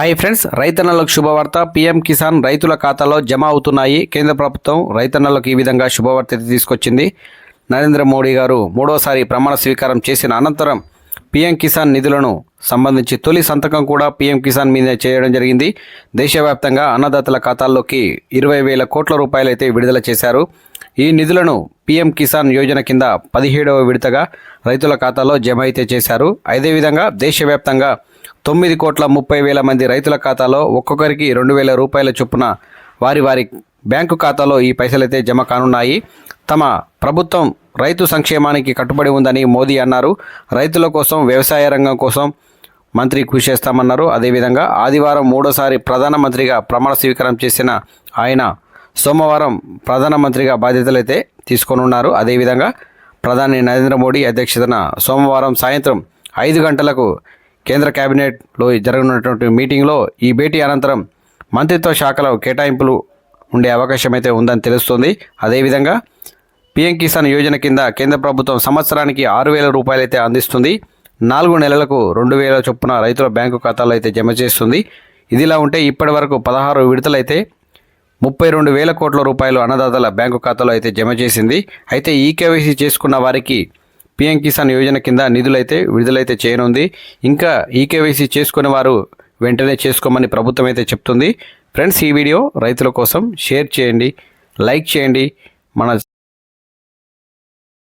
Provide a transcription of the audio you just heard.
Hi friends రైతన్నలకు శుభవార్త. PM Kisan రైతుల ఖాతాలో జమ అవుతున్నాయి. కేంద్ర ప్రభుత్వం రైతన్నలకు ఈ విధంగా శుభవార్త తీసుకొచ్చింది. నరేంద్ర మోడీ గారు మూడోసారి ప్రమాణ స్వీకారం చేసిన అనంతరం పీఎం కిసాన్ నిధులను సంబంధించి తొలి సంతకం కూడా పీఎం కిసాన్ మీద చేయడం జరిగింది. దేశవ్యాప్తంగా అన్నదాతల ఖాతాల్లోకి ఇరవై వేల కోట్ల రూపాయలు అయితే విడుదల చేశారు. ఈ నిధులను పీఎం కిసాన్ యోజన కింద పదిహేడవ విడతగా రైతుల ఖాతాలో జమ అయితే చేశారు అదేవిధంగా దేశవ్యాప్తంగా తొమ్మిది కోట్ల ముప్పై వేల మంది రైతుల ఖాతాలో ఒక్కొక్కరికి రెండు వేల రూపాయల చొప్పున వారి వారి బ్యాంకు ఖాతాలో ఈ పైసలైతే జమ కానున్నాయి. తమ ప్రభుత్వం రైతు సంక్షేమానికి కట్టుబడి ఉందని మోదీ అన్నారు. రైతుల కోసం వ్యవసాయ రంగం కోసం మంత్రి కృషి చేస్తామన్నారు. అదేవిధంగా ఆదివారం మూడోసారి ప్రధానమంత్రిగా ప్రమాణ స్వీకారం చేసిన ఆయన సోమవారం ప్రధానమంత్రిగా బాధ్యతలైతే తీసుకోనున్నారు అదేవిధంగా ప్రధాని నరేంద్ర మోడీ అధ్యక్షతన సోమవారం సాయంత్రం ఐదు గంటలకు కేంద్ర కేబినెట్లో జరగనున్నటువంటి మీటింగ్లో ఈ భేటీ అనంతరం మంత్రిత్వ శాఖలో కేటాయింపులు ఉండే అవకాశం అయితే ఉందని తెలుస్తుంది. అదేవిధంగా పీఎం కిసాన్ యోజన కింద కేంద్ర ప్రభుత్వం సంవత్సరానికి ఆరు వేల రూపాయలు అయితే అందిస్తుంది. నాలుగు నెలలకు రెండు వేల చొప్పున రైతుల బ్యాంకు ఖాతాలో అయితే జమ చేస్తుంది. ఇదిలా ఉంటే ఇప్పటి వరకు పదహారు విడతలైతే ముప్పై రెండు వేల కోట్ల రూపాయలు అన్నదాతల బ్యాంకు ఖాతాలో అయితే జమ చేసింది. అయితే ఈ కేవైసీ చేసుకున్న వారికి పీఎం కిసాన్ యోజన కింద నిధులైతే విడుదలైతే చేయనుంది. ఇంకా ఈ కేవైసీ చేసుకునే వారు వెంటనే చేసుకోమని ప్రభుత్వం అయితే చెప్తుంది. ఫ్రెండ్స్ ఈ వీడియో రైతుల కోసం షేర్ చేయండి లైక్ చేయండి. మన